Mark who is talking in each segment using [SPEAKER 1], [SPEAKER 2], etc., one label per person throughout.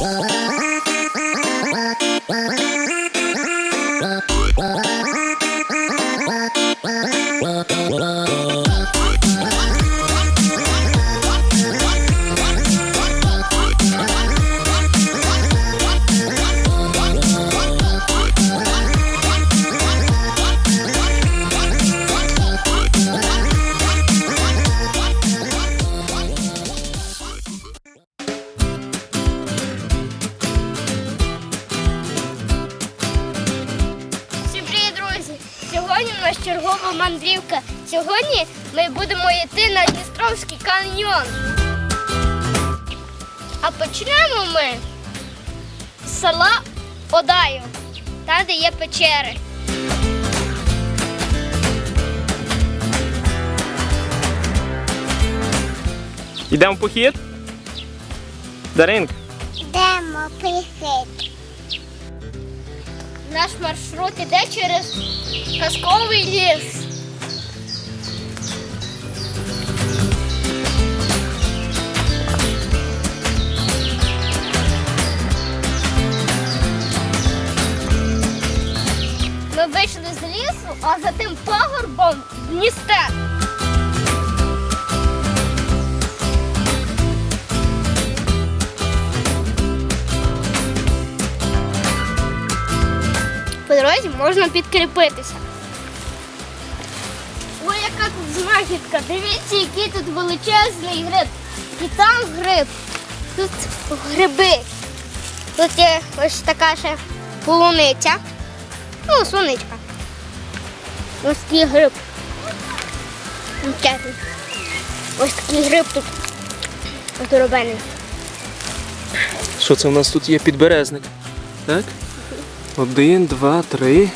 [SPEAKER 1] Uh, uh, uh. Мандрівка. Сьогодні ми будемо йти на Дністровський каньйон. А почнемо ми з села Одаю, там, де є печери.
[SPEAKER 2] Йдемо в похід? Даринка,
[SPEAKER 3] Йдемо пихить.
[SPEAKER 1] Наш маршрут іде через казковий ліс. А за тим пагорбом Дністер. По дорозі можна підкріпитися. Ой, яка тут знахідка. Дивіться, який тут величезний гриб. І там гриб. Тут гриби. Тут є ось така ще полуниця. Ну, сонечка. Ось такий гриб. Ось такий гриб тут. Здоровений.
[SPEAKER 2] що це у нас тут є підберезник? Так? Один, два, три.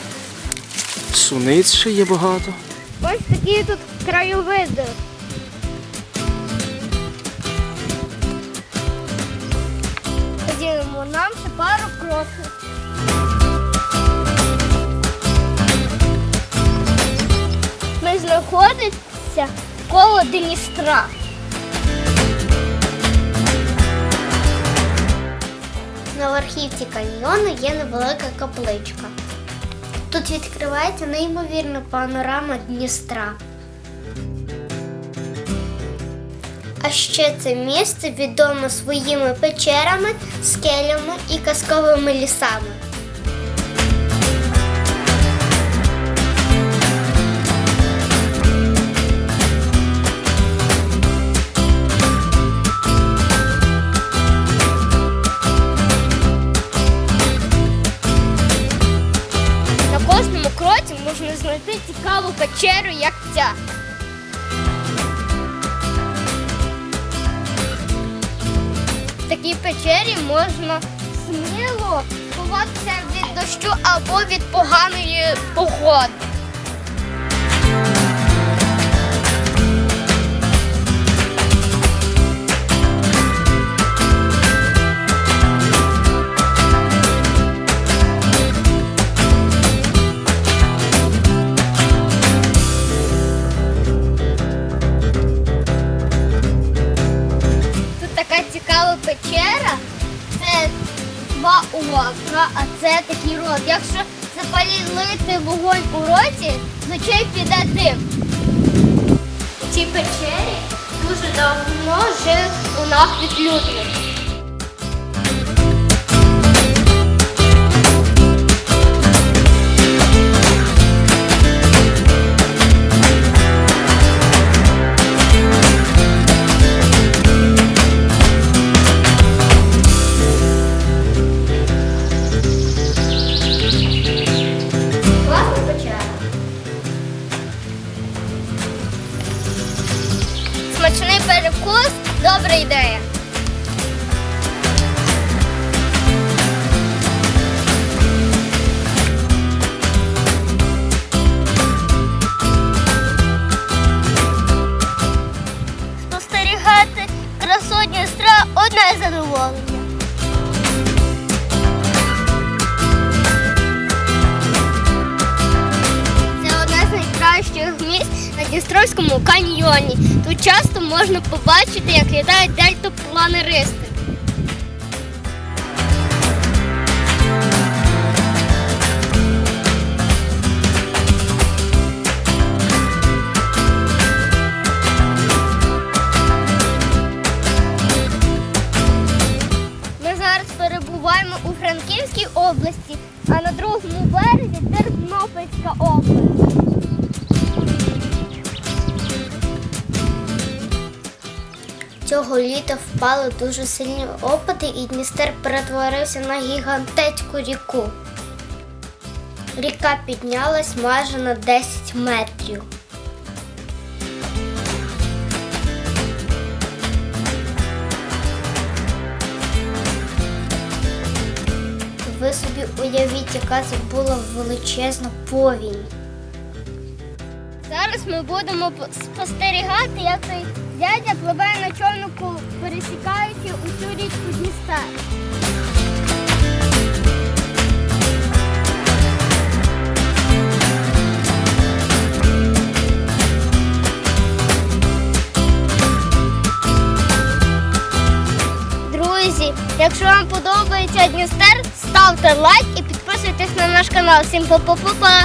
[SPEAKER 2] Суниць ще є багато.
[SPEAKER 1] Ось такі тут краєвиди. Ходімо, нам ще пару кроків. Ми знаходимося коло Дністра.
[SPEAKER 3] На верхівці каньйону є невелика капличка. Тут відкривається неймовірна панорама Дністра. А ще це місце відоме своїми печерами, скелями і казковими лісами.
[SPEAKER 1] Такій печері можна сміло ховатися від дощу або від поганої погоди. Це такий рот. Якщо запалити вогонь у роті, очей піде дим. Ці печері дуже давно жив у нас Класна одне задоволення. Це одне з найкращих місць на Дністровському каньйоні. Тут часто можна побачити, як літають дельтапланеристи. Тернопільська область.
[SPEAKER 3] Цього літа впали дуже сильні опади, і Дністер перетворився на гігантецьку ріку. Ріка піднялась майже на 10 метрів. Ви собі уявіть, яка це була величезна повінь.
[SPEAKER 1] Зараз ми будемо спостерігати, як той дядя пливе на човнику, пересікаючи усю річку Дністер. Друзі, якщо вам подобається Дністер, ставте лайк і підписуйтесь на наш канал. Всім па-па-па-па!